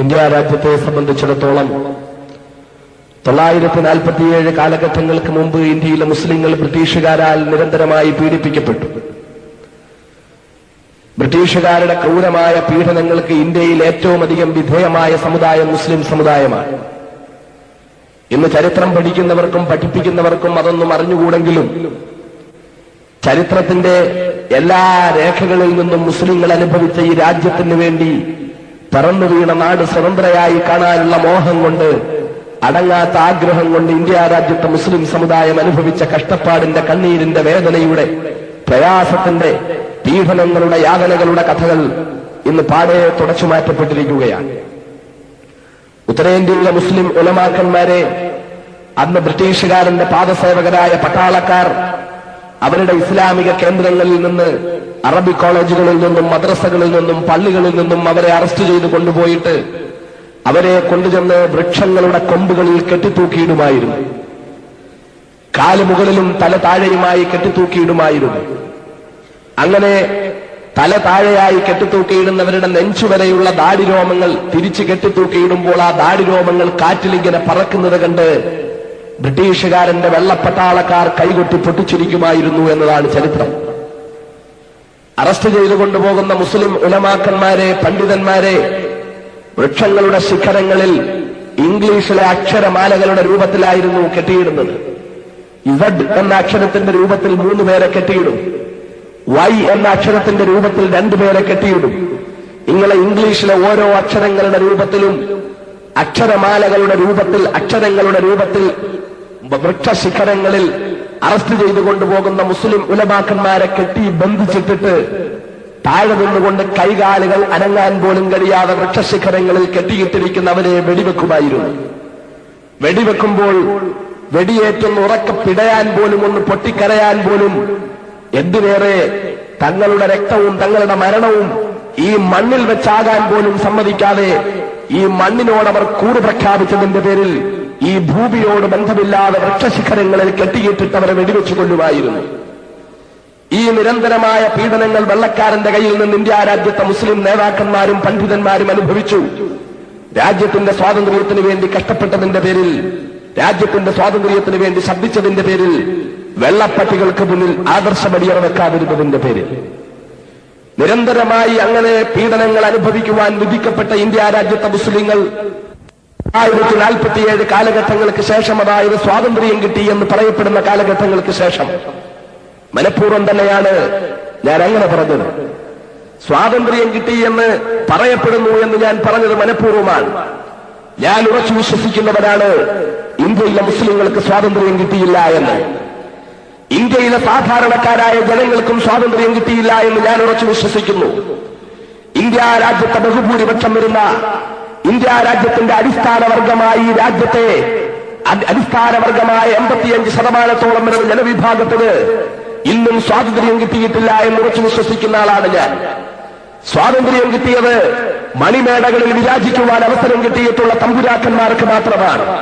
India രാജ്യത്തെ സംബന്ധിച്ചിടത്തോളം തൊള്ളായിരത്തി നാൽപ്പത്തിയേഴ് കാലഘട്ടങ്ങൾക്ക് മുമ്പ് ഇന്ത്യയിലെ മുസ്ലിങ്ങൾ ബ്രിട്ടീഷുകാരാൽ നിരന്തരമായി പീഡിപ്പിക്കപ്പെട്ടു. ബ്രിട്ടീഷുകാരുടെ ക്രൂരമായ പീഡനങ്ങൾക്ക് ഇന്ത്യയിൽ ഏറ്റവും അധികം വിധേയമായ സമുദായം മുസ്ലിം സമുദായമാണ്. ഇന്ന് ചരിത്രം പഠിക്കുന്നവർക്കും പഠിപ്പിക്കുന്നവർക്കും അതൊന്നും അറിഞ്ഞുകൂടെങ്കിലും ചരിത്രത്തിന്റെ എല്ലാ രേഖകളിൽ നിന്നും മുസ്ലിങ്ങൾ അനുഭവിച്ച ഈ രാജ്യത്തിന് വേണ്ടി പിറന്നു വീണ നാട് സ്വതന്ത്രയായി കാണാനുള്ള മോഹം കൊണ്ട് അടങ്ങാത്ത ആഗ്രഹം കൊണ്ട് ഇന്ത്യ രാജ്യത്തെ മുസ്ലിം സമുദായം അനുഭവിച്ച കഷ്ടപ്പാടിന്റെ കണ്ണീരിന്റെ വേദനയുടെ പ്രയാസത്തിന്റെ പീഡനങ്ങളുടെ യാതനകളുടെ കഥകൾ ഇന്ന് പാടെ തുടച്ചു മാറ്റപ്പെട്ടിരിക്കുകയാണ്. ഉത്തരേന്ത്യയിലെ മുസ്ലിം ഉലമാക്കന്മാരെ അന്ന് ബ്രിട്ടീഷുകാരന്റെ പാദസേവകരായ പട്ടാളക്കാർ അവരുടെ ഇസ്ലാമിക കേന്ദ്രങ്ങളിൽ നിന്ന് അറബി കോളേജുകളിൽ നിന്നും മദ്രസകളിൽ നിന്നും പള്ളികളിൽ നിന്നും അവരെ അറസ്റ്റ് ചെയ്ത് കൊണ്ടുപോയിട്ട് അവരെ കൊണ്ടുചെന്ന് വൃക്ഷങ്ങളുടെ കൊമ്പുകളിൽ കെട്ടിത്തൂക്കിയിടുമായിരുന്നു. കാൽ മുകളിലും തല താഴെയുമായി കെട്ടിത്തൂക്കിയിടുമായിരുന്നു. അങ്ങനെ തല താഴെയായി കെട്ടിത്തൂക്കിയിടുന്നവരുടെ നെഞ്ചുവരെയുള്ള ദാടിരോമങ്ങൾ തിരിച്ചു കെട്ടിത്തൂക്കിയിടുമ്പോൾ ആ ദാടിരോമങ്ങൾ കാറ്റിലിങ്ങനെ പറക്കുന്നത് കണ്ട് ബ്രിട്ടീഷുകാരന്റെ വെള്ളപ്പട്ടാളക്കാർ കൈകൊട്ടി പൊട്ടിച്ചിരിക്കുമായിരുന്നു എന്നതാണ് ചരിത്രം. അറസ്റ്റ് ചെയ്തു കൊണ്ടുപോകുന്ന മുസ്ലിം ഉലമാക്കന്മാരെ പണ്ഡിതന്മാരെ വൃക്ഷങ്ങളുടെ ശിഖരങ്ങളിൽ ഇംഗ്ലീഷിലെ അക്ഷരമാലകളുടെ രൂപത്തിലായിരുന്നു കെട്ടിയിടുന്നത്. ഇസഡ് എന്ന അക്ഷരത്തിന്റെ രൂപത്തിൽ മൂന്ന് പേരെ കെട്ടിയിടും. വൈ എന്ന അക്ഷരത്തിന്റെ രൂപത്തിൽ രണ്ടുപേരെ കെട്ടിയിടും. ഇങ്ങനെ ഇംഗ്ലീഷിലെ ഓരോ അക്ഷരങ്ങളുടെ രൂപത്തിലും അക്ഷരമാലകളുടെ രൂപത്തിൽ അക്ഷരങ്ങളുടെ രൂപത്തിൽ വൃക്ഷശിഖരങ്ങളിൽ അറസ്റ്റ് ചെയ്തു കൊണ്ടുപോകുന്ന മുസ്ലിം ഉലമാക്കന്മാരെ കെട്ടി ബന്ധിച്ചിട്ടിട്ട് താഴെ നിന്നുകൊണ്ട് കൈകാലുകൾ അനങ്ങാൻ പോലും കഴിയാതെ വൃക്ഷശിഖരങ്ങളിൽ കെട്ടിയിട്ടിരിക്കുന്നവരെ വെടിവെക്കുമായിരുന്നു. വെടിവെക്കുമ്പോൾ വെടിയേറ്റൊന്ന് ഉറക്ക പിടയാൻ പോലും ഒന്ന് പൊട്ടിക്കരയാൻ പോലും എന്തിനേറെ തങ്ങളുടെ രക്തവും തങ്ങളുടെ മരണവും ഈ മണ്ണിൽ വെച്ചാകാൻ പോലും സമ്മതിക്കാതെ ഈ മണ്ണിനോടവർ കൂറ് പ്രഖ്യാപിച്ചതിന്റെ പേരിൽ ഈ ഭൂമിയോട് ബന്ധമില്ലാതെ വൃക്ഷശിഖരങ്ങളിൽ കെട്ടിയിട്ടിട്ട് അവരെ വെടിവെച്ചു കൊല്ലുമായിരുന്നു. ഈ നിരന്തരമായ പീഡനങ്ങൾ വെള്ളക്കാരന്റെ കയ്യിൽ നിന്ന് ഇന്ത്യ രാജ്യത്തെ മുസ്ലിം നേതാക്കന്മാരും പണ്ഡിതന്മാരും അനുഭവിച്ചു. രാജ്യത്തിന്റെ സ്വാതന്ത്ര്യത്തിന് വേണ്ടി കഷ്ടപ്പെട്ടതിന്റെ പേരിൽ രാജ്യത്തിന്റെ സ്വാതന്ത്ര്യത്തിന് വേണ്ടി ശബ്ദിച്ചതിന്റെ പേരിൽ വെള്ളപ്പട്ടികൾക്ക് മുന്നിൽ ആദർശമടിയറ വെക്കാതിരുന്നതിന്റെ പേരിൽ. നിരന്തരമായി അങ്ങനെ പീഡനങ്ങൾ അനുഭവിക്കുവാൻ വിധിക്കപ്പെട്ട ഇന്ത്യ രാജ്യത്തെ മുസ്ലിങ്ങൾ ആയിരത്തി നാൽപ്പത്തിയേഴ് കാലഘട്ടങ്ങൾക്ക് ശേഷം അതായത് സ്വാതന്ത്ര്യം കിട്ടി എന്ന് പറയപ്പെടുന്ന കാലഘട്ടങ്ങൾക്ക് ശേഷം. മനഃപൂർവം തന്നെയാണ് ഞാൻ അങ്ങനെ പറഞ്ഞത്. സ്വാതന്ത്ര്യം കിട്ടി എന്ന് പറയപ്പെടുന്നു എന്ന് ഞാൻ പറഞ്ഞത് മനഃപൂർവമാണ്. ഞാൻ ഉറച്ചു വിശ്വസിക്കുന്നവരാണ് ഇന്ത്യയിലെ മുസ്ലിങ്ങൾക്ക് സ്വാതന്ത്ര്യം കിട്ടിയില്ല എന്ന്. ഇന്ത്യയിലെ സാധാരണക്കാരായ ജനങ്ങൾക്കും സ്വാതന്ത്ര്യം കിട്ടിയില്ല എന്ന് ഞാൻ ഉറച്ചു വിശ്വസിക്കുന്നു. ഇന്ത്യ രാജ്യത്തെ ബഹുഭൂരിപക്ഷം വരുന്ന ഇന്ത്യ രാജ്യത്തിന്റെ അടിസ്ഥാന വർഗമായി രാജ്യത്തെ അടി- അടിസ്ഥാന വർഗമായ എൺപത്തിയഞ്ച് ശതമാനത്തോളം വരുന്ന ജനവിഭാഗത്തിന് ഇന്നും സ്വാതന്ത്ര്യം കിട്ടിയിട്ടില്ല എന്ന് ഉറച്ചു വിശ്വസിക്കുന്ന ആളാണ് ഞാൻ. സ്വാതന്ത്ര്യം കിട്ടിയത് മണിമേടകളിൽ വിരാജിക്കുവാൻ അവസരം കിട്ടിയിട്ടുള്ള തമ്പുരാക്കന്മാർക്ക് മാത്രമാണ്.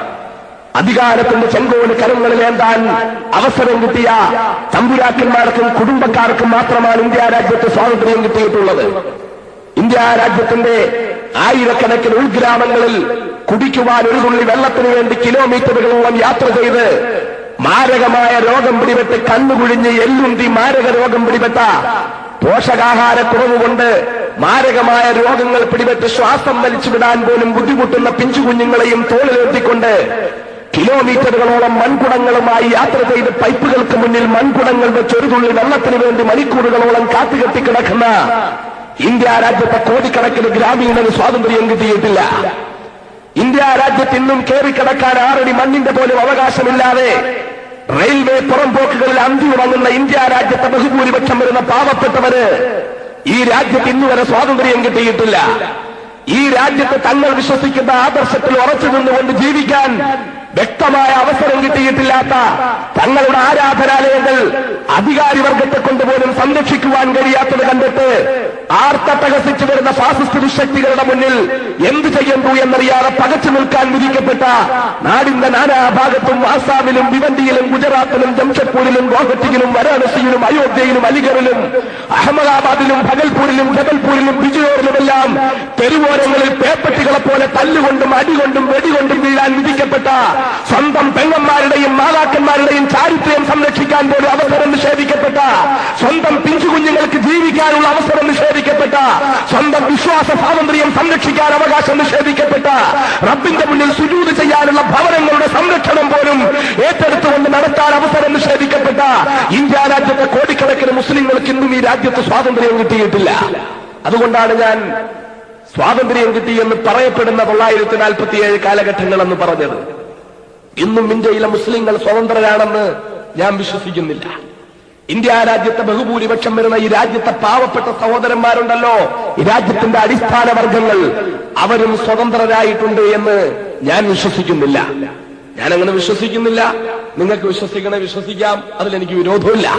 അധികാരത്തിന്റെ ചെങ്കോൽ കരങ്ങളിലേന്താൻ അവസരം കിട്ടിയ തമ്പുരാക്കന്മാർക്കും കുടുംബക്കാർക്കും മാത്രമാണ് ഇന്ത്യ രാജ്യത്ത് സ്വാതന്ത്ര്യം കിട്ടിയിട്ടുള്ളത്. ഇന്ത്യ രാജ്യത്തിന്റെ ആയിരക്കണക്കിന് ഉൾഗ്രാമങ്ങളിൽ കുടിക്കുവാൻ ഒരു തുള്ളി വെള്ളത്തിന് വേണ്ടി കിലോമീറ്ററുകളോളം യാത്ര ചെയ്ത് മാരകമായ രോഗം പിടിപെട്ട് കണ്ണുകുഴിഞ്ഞ് എല്ലുന്തി മാരക രോഗം പിടിപെട്ട പോഷകാഹാരക്കുറവ് കൊണ്ട് മാരകമായ രോഗങ്ങൾ പിടിപെട്ട് ശ്വാസം വലിച്ചു വിടാൻ പോലും ബുദ്ധിമുട്ടുന്ന പിഞ്ചു കുഞ്ഞുങ്ങളെയും തോളിലെത്തിക്കൊണ്ട് കിലോമീറ്ററുകളോളം മൺകുടങ്ങളുമായി യാത്ര ചെയ്ത് പൈപ്പുകൾക്ക് മുന്നിൽ മൺകുടങ്ങളുടെ ചെറുതുള്ളി വെള്ളത്തിന് വേണ്ടി മണിക്കൂറുകളോളം കാത്തുകെട്ടി കിടക്കുന്ന ഇന്ത്യ രാജ്യത്തെ കോടിക്കണക്കിന് ഗ്രാമീണന് സ്വാതന്ത്ര്യം കിട്ടിയിട്ടില്ല. ഇന്ത്യ രാജ്യത്ത് ഇന്നും കയറിക്കിടക്കാൻ ആറടി മണ്ണിന്റെ പോലും അവകാശമില്ലാതെ റെയിൽവേ പുറംപോക്കുകളിൽ അന്തി ഉറങ്ങുന്ന ഇന്ത്യ രാജ്യത്തെ ബഹുഭൂരിപക്ഷം വരുന്ന പാവപ്പെട്ടവര് ഈ രാജ്യത്ത് ഇന്നുവരെ സ്വാതന്ത്ര്യം കിട്ടിയിട്ടില്ല. ഈ രാജ്യത്ത് തങ്ങൾ വിശ്വസിക്കുന്ന ആദർശത്തിൽ ഉറച്ചു നിന്നുകൊണ്ട് ജീവിക്കാൻ വ്യക്തമായ അവസരം കിട്ടിയിട്ടില്ലാത്ത തങ്ങളുടെ ആരാധനാലയങ്ങൾ അധികാരി വർഗത്തെ കൊണ്ടുപോലും സംരക്ഷിക്കുവാൻ കഴിയാത്തത് കണ്ടിട്ട് ആർത്തട്ടഹസിച്ചു വരുന്ന ഫാസിസ്റ്റ് ദുശക്തികളുടെ മുന്നിൽ എന്ത് ചെയ്യുന്നു എന്നറിയാതെ പകച്ചു നിൽക്കാൻ വിധിക്കപ്പെട്ട നാടിന്റെ നാനാഭാഗത്തും ആസാമിലും ഭിവണ്ടിയിലും ഗുജറാത്തിലും ജംഷഡ്പൂരിലും ഗോഹട്ടിയിലും വാരാണസിയിലും അയോധ്യയിലും അലിഗറിലും അഹമ്മദാബാദിലും ഭഗൽപൂരിലും ജബൽപൂരിലും ബിജുനോറിലുമെല്ലാം തെരുവോരങ്ങളിൽ പേപ്പട്ടികളെ പോലെ തല്ലുകൊണ്ടും അടികൊണ്ടും വീഴാൻ വിധിക്കപ്പെട്ട സ്വന്തം പെങ്ങന്മാരുടെയും മാതാക്കന്മാരുടെയും ചാരിത്രം സംരക്ഷിക്കാൻ പോലും അവസരം നിഷേധിക്കപ്പെട്ട സ്വന്തം പിഞ്ചുകുഞ്ഞുങ്ങൾക്ക് ജീവിക്കാനുള്ള അവസരം നിഷേധിക്കപ്പെട്ട സ്വന്തം വിശ്വാസ സ്വാതന്ത്ര്യം സംരക്ഷിക്കാൻ അവകാശം നിഷേധിക്കപ്പെട്ട റബ്ബിന്റെ മുന്നിൽ സുജൂത് ചെയ്യാനുള്ള ഭവനങ്ങളുടെ സംരക്ഷണം പോലും ഏറ്റെടുത്തുകൊണ്ട് നടത്താൻ അവസരം നിഷേധിക്കപ്പെട്ട ഇന്ത്യ രാജ്യത്തെ കോടിക്കണക്കിന് മുസ്ലിങ്ങൾക്ക് ഇന്നും ഈ രാജ്യത്ത് സ്വാതന്ത്ര്യം കിട്ടിയിട്ടില്ല. അതുകൊണ്ടാണ് ഞാൻ സ്വാതന്ത്ര്യം കിട്ടിയെന്ന് പറയപ്പെടുന്ന തൊള്ളായിരത്തി നാൽപ്പത്തിയേഴ് കാലഘട്ടങ്ങളെന്ന് പറഞ്ഞത്. ഇന്നും ഇന്ത്യയിലെ മുസ്ലിങ്ങൾ സ്വതന്ത്രരാണെന്ന് ഞാൻ വിശ്വസിക്കുന്നില്ല. ഇന്ത്യ രാജ്യത്തെ ബഹുഭൂരിപക്ഷം വരുന്ന ഈ രാജ്യത്തെ പാവപ്പെട്ട സഹോദരന്മാരുണ്ടല്ലോ. ഈ രാജ്യത്തിന്റെ അടിസ്ഥാന വർഗങ്ങൾ അവരും സ്വതന്ത്രരായിട്ടുണ്ട് എന്ന് ഞാൻ വിശ്വസിക്കുന്നില്ല. ഞാൻ അങ്ങനെ വിശ്വസിക്കുന്നില്ല. നിങ്ങൾക്ക് വിശ്വസിക്കണേ വിശ്വസിക്കാം. അതിലെനിക്ക് വിരോധമില്ല.